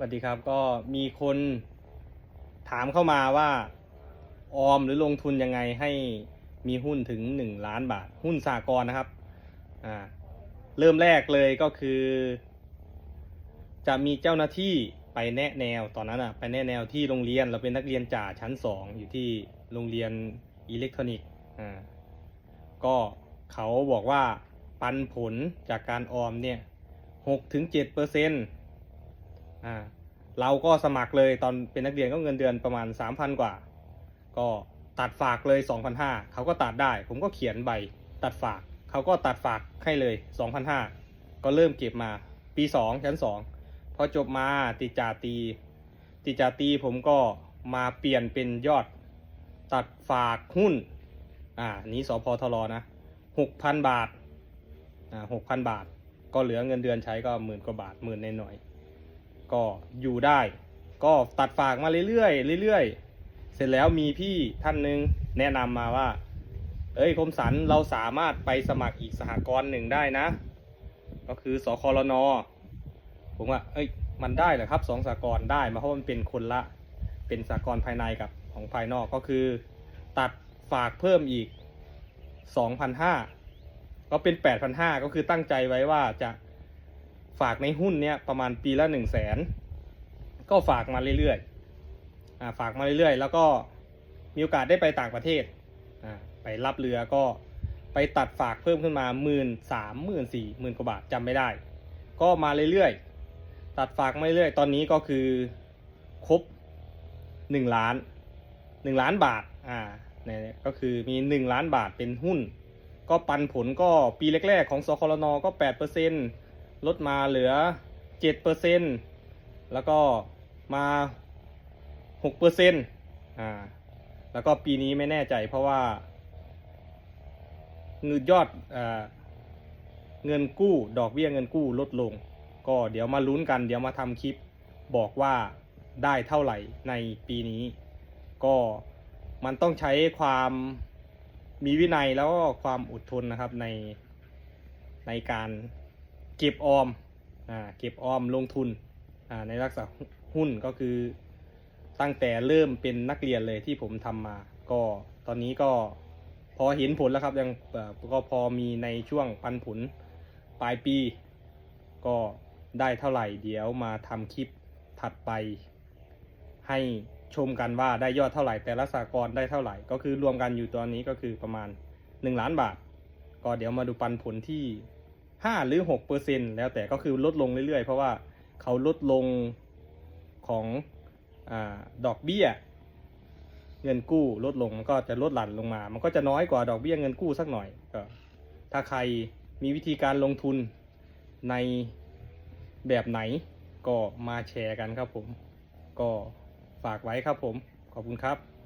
สวัสดีครับก็มีคนถามเข้ามาว่า ออมหรือลงทุนยังไงให้มีหุ้นถึง 1 ล้านบาท หุ้นสากลนะครับอ่าเริ่มแรกเลยก็คือ จะมีเจ้าหน้าที่ไปแนะแนวตอนนั้นอะไปแนะแนวที่โรงเรียนเราเป็นนักเรียนจ่าชั้น 2 อยู่ที่โรงเรียนอิเล็กทรอนิกส์อ่าก็เขาบอกว่าปันผลจากการออมเนี่ย6ถึง7เปอร์เซ็นต์ อ่าเราก็สมัครเลยตอนเป็นนักเรียนก็เงินเดือนประมาณ 3,000 กว่า ก็ตัดฝากเลย 2,500เขาก็ตัดได้ ผมก็เขียนใบตัดฝากเขาก็ตัดฝากให้เลย 2,500ก็เริ่มเก็บมาปี 2 ชั้น 2 พอจบมาติจาตี ติจาตีผมก็มาเปลี่ยนเป็นยอดตัดฝากหุ้น อ่า นี้สพทรนะ 6,000 บาท อ่า 6,000 บาท ก็เหลือเงินเดือนใช้ก็หมื่นกว่าบาทหมื่นหน่อย ก็อยู่ได้ ก็ตัดฝากมาเรื่อยๆเรื่อยๆ เสร็จแล้วมีพี่ท่านหนึ่งแนะนำมาว่า เอ้ยคมสันเราสามารถไปสมัครอีกสหกรณ์หนึ่งได้นะ ก็คือสคลนผมว่า เอ้ยมันได้เหรอครับสองสหกรณ์ได้มาเพราะมันเป็นคนละเป็นสหกรณ์ภายในกับของภายนอกก็คือ ตัดฝากเพิ่มอีก2,500ก็เป็น8,500ก็คือตั้งใจไว้ว่าจะ ฝากในหุ้นเนี้ยประมาณปีละ1 0 0 0 0แสนก็ฝากมาเรื่อยๆอ่าฝากมาเรื่อยๆ แล้วก็มีโอกาสได้ไปต่างประเทศอ่าไปรับเรือก็ไปตัดฝากเพิ่มขึ้นมาหมื่นสามหมื่นสี่หมื่นกว่าบาทจำไม่ได้ ก็มาเรื่อยๆ ตัดฝากมาเรื่อยๆ ตอนนี้ก็คือครบหนึ่งล้านหนึ่งล้านบาทอ่าเนี่ยก็คือมีหนึ่งล้านบาทเป็นหุ้น ก็ปันผลก็ปีแรกๆ ของสคลนก็แปดเปอร์เซ็นต์ ลดมาเหลือเจ็ดเปอร์เซ็นแล้วก็มาหกเปอร์เซ็นอ่าแล้วก็ปีนี้ไม่แน่ใจเพราะว่าเงินยอดอ่าเงินกู้ดอกเบี้ยเงินกู้ลดลง ก็เดี๋ยวมาลุ้นกันเดี๋ยวมาทำคลิปบอกว่าได้เท่าไหร่ในปีนี้ ก็มันต้องใช้ความมีวินัยแล้วก็ความอดทนนะครับในในการ เก็บออมอ่าเก็บออมลงทุนอ่าในลักษณะหุ้นก็คือ ตั้งแต่เริ่มเป็นนักเรียนเลยที่ผมทำมา ก็ตอนนี้ก็พอเห็นผลแล้วครับยังก็พอมีในช่วงปันผลปลายปี ก็ได้เท่าไหร่เดี๋ยวมาทำคลิปถัดไป ให้ชมกันว่าได้ยอดเท่าไหร่แต่ละสากลได้เท่าไหร่ ก็คือรวมกันอยู่ตอนนี้ก็คือประมาณ 1 ล้านบาท ก็เดี๋ยวมาดูปันผลที่ 5 หรือ6เปอร์เซ็นแล้วแต่ก็คือลดลงเรื่อยๆ เพราะว่าเขาลดลงของอดอกเบี้ย เงินกู้ลดลงมันก็จะลดหลั่นลงมา มันก็จะน้อยกว่าดอกเบี้ยเงินกู้สักหน่อยก็ถ้าใครมีวิธีการลงทุนในแบบไหนก็มาแชร์กันครับผม ก็ฝากไว้ครับผม ขอบคุณครับ